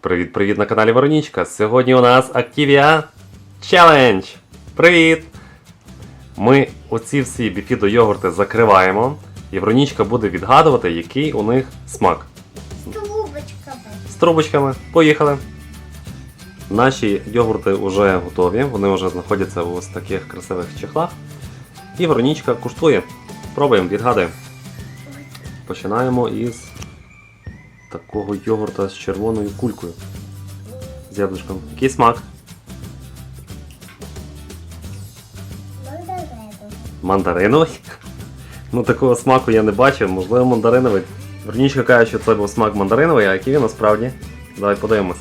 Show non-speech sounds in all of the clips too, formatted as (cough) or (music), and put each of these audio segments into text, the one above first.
Привіт-привіт на каналі Воронічка. Сьогодні у нас Activia Challenge. Привіт! Ми оці всі біфідо йогурти закриваємо, і Воронічка буде відгадувати, який у них смак. З трубочками. З трубочками. Поїхали. Наші йогурти вже готові, вони вже знаходяться у ось таких красивих чехлах. І Воронічка куштує. Пробуємо, відгадуємо. Починаємо із такого йогурта з червоною кулькою. З яблучком. Який смак? Мандариновий. Мандариновий. (laughs) Ну такого смаку я не бачив, можливо мандариновий. Вернічка каже, що це був смак мандариновий, а який він насправді? Давай подивимось.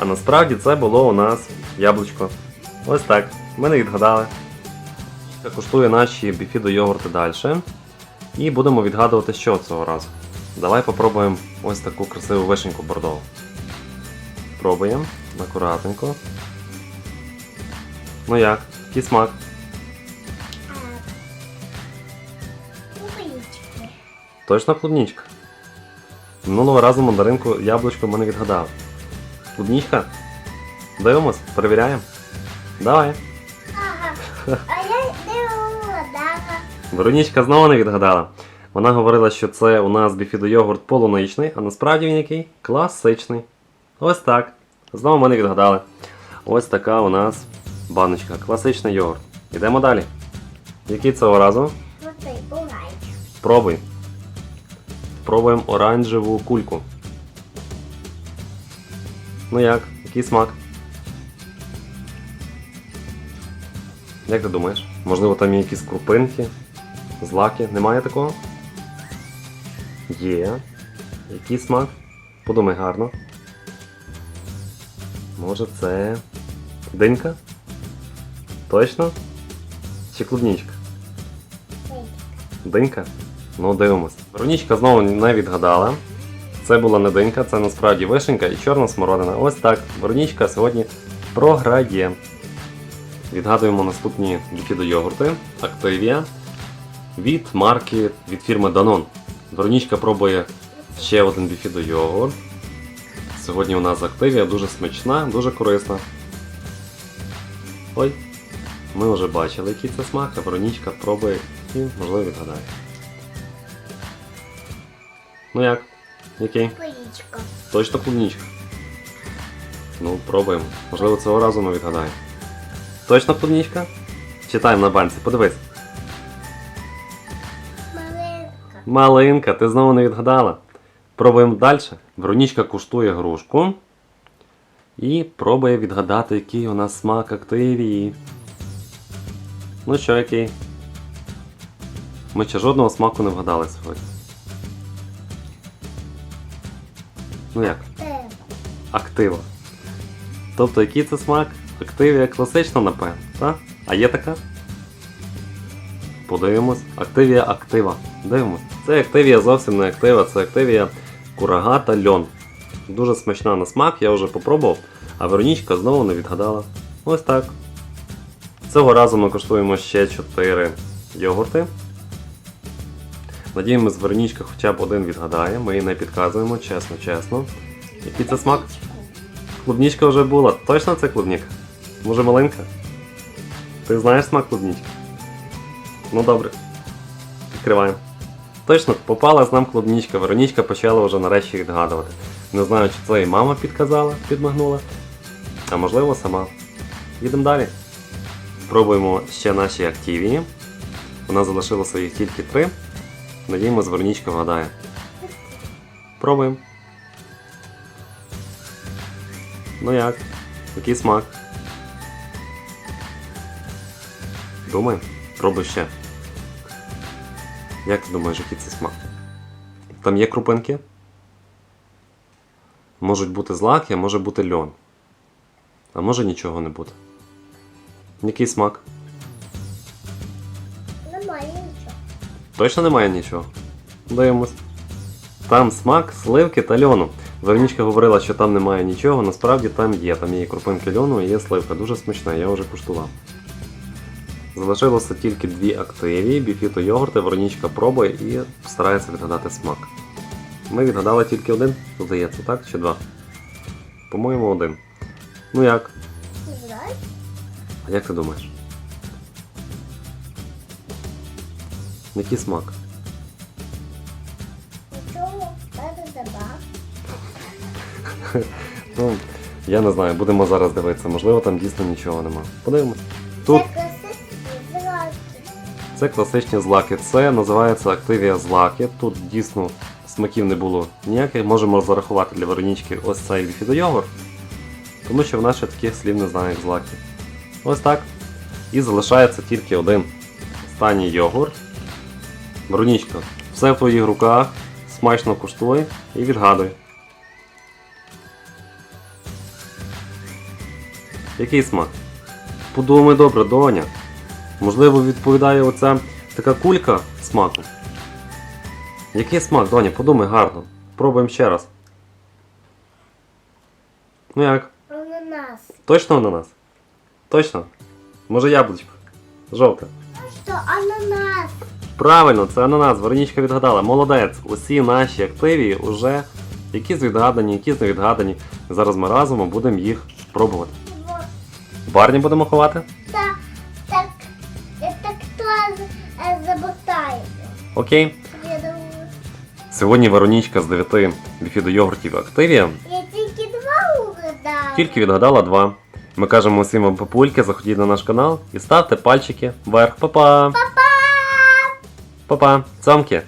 А насправді це було у нас яблучко. Ось так. Ми не відгадали. Куштує наші біфідо йогурти далі. І будемо відгадувати, що цього разу. Давай попробуємо ось таку красиву вишеньку бордову. Пробуємо. Акуратненько. Ну як? Який смак? Кубички. Точно клубничка? Минулого разу мандаринку яблучко ми не відгадали. Клубничка? Дивимось, перевіряємо. Давай. Ага. А я дивила, дага. Веронічка знову не відгадала. Вона говорила, що це у нас біфідо-йогурт полуничний, а насправді він який? Класичний. Ось так. Знову ми не відгадали. Ось така у нас баночка. Класичний йогурт. Йдемо далі. Який цього разу? Пробуй. Пробуємо оранжеву кульку. Ну як? Який смак? Як ти думаєш? Можливо, там є якісь крупинки, злаки. Немає такого? Є. Який смак? Подумай гарно. Може це. Динька? Точно? Чи клубничка? Динька? Ну, дивимось. Веронічка знову не відгадала. Це була не динька, це насправді вишенька і чорна смородина. Ось так. Веронічка сьогодні програє. Відгадуємо наступні біфідо-йогурти. Activia від марки від фірми Danone. Веронічка пробує ще один біфідо-йогурт. Сьогодні у нас Activia дуже смачна, дуже корисна. Ой, ми вже бачили, який це смак, а Веронічка пробує і, можливо, відгадає. Ну як? Який? Кубичка. Точно клубничка. Ну, пробуємо. Можливо, цього разу ми відгадаємо. Точно клубничка? Читаємо на банці, подивись. Малинка, ти знову не відгадала. Пробуємо далі. Веронічка куштує грушку. І пробує відгадати, який у нас смак активії. Ну що, який? Ми ще жодного смаку не вгадали сьогодні. Ну як? Актива. Тобто, який це смак? Активія класична, напевно, так? А є така? Подивимось. Активія актива. Дивимось. Це активія зовсім не актива, це активія курага та льон. Дуже смачна на смак, я вже попробував, а Веронічка знову не відгадала. Ось так. Цього разу ми коштуємо ще 4 йогурти. Надіємось, Веронічка хоча б один відгадає, ми їй не підказуємо, чесно, чесно. Який це смак? Клубнічка вже була. Точно це клубніка? Може малинка? Ти знаєш смак клубнічки? Ну добре. Відкриваємо. Точно, попалась нам клубнічка. Веронічка почала вже нарешті відгадувати. Не знаю, чи це і мама підказала, підмагнула. А можливо сама. Їдемо далі. Пробуємо ще наші активії. У нас залишилося їх тільки три. Надіємось, Веронічка вгадає. Пробуємо. Ну як? Який смак? Думай, пробуй ще. Як ти думаєш, який це смак? Там є крупинки? Можуть бути злаки, а може бути льон. А може нічого не бути. Який смак? Немає нічого. Точно немає нічого? Дивимось. Там смак сливки та льону. Вернічка говорила, що там немає нічого, насправді там є. Там є і крупинки льону і є сливка. Дуже смачна, я вже куштував. Залишилося тільки дві активі, біфіто йогурти, Веронічка пробує і старається відгадати смак. Ми відгадали тільки один, здається, так? Чи два? По-моєму, один. Ну як? А як ти думаєш? Який смак? Ну, я не знаю, будемо зараз дивитися. Можливо, там дійсно нічого нема. Подивимось. Тут. Це класичні злаки. Це називається Activia злаки. Тут дійсно смаків не було ніяких. Можемо зарахувати для Веронічки ось цей біфідойогурт, тому що вона ще таких слів не знає, як злаки. Ось так. І залишається тільки один останній йогурт. Веронічка, все в твоїх руках. Смачно куштуй і відгадуй. Який смак? Подумай добре, доня. Можливо, відповідає оця така кулька смаку. Який смак, доня? Подумай гарно. Пробуємо ще раз. Ну як? Ананас. Точно ананас? Точно? Може яблучко? Жовте. Що ананас? Правильно, це ананас. Веронічка відгадала. Молодець. Усі наші активі вже якісь відгадані, якісь не відгадані. Зараз ми разом будемо їх пробувати. Барні будемо ховати? Е. Окей. Я думаю, Сьогодні Веронічка з 9 біфідойогуртів Активія я тільки два угадала. тільки відгадала два. Ми кажемо усім вам папульки, заходіть на наш канал і ставте пальчики вверх. Па-па! Па-па! Па-па! Цьомки!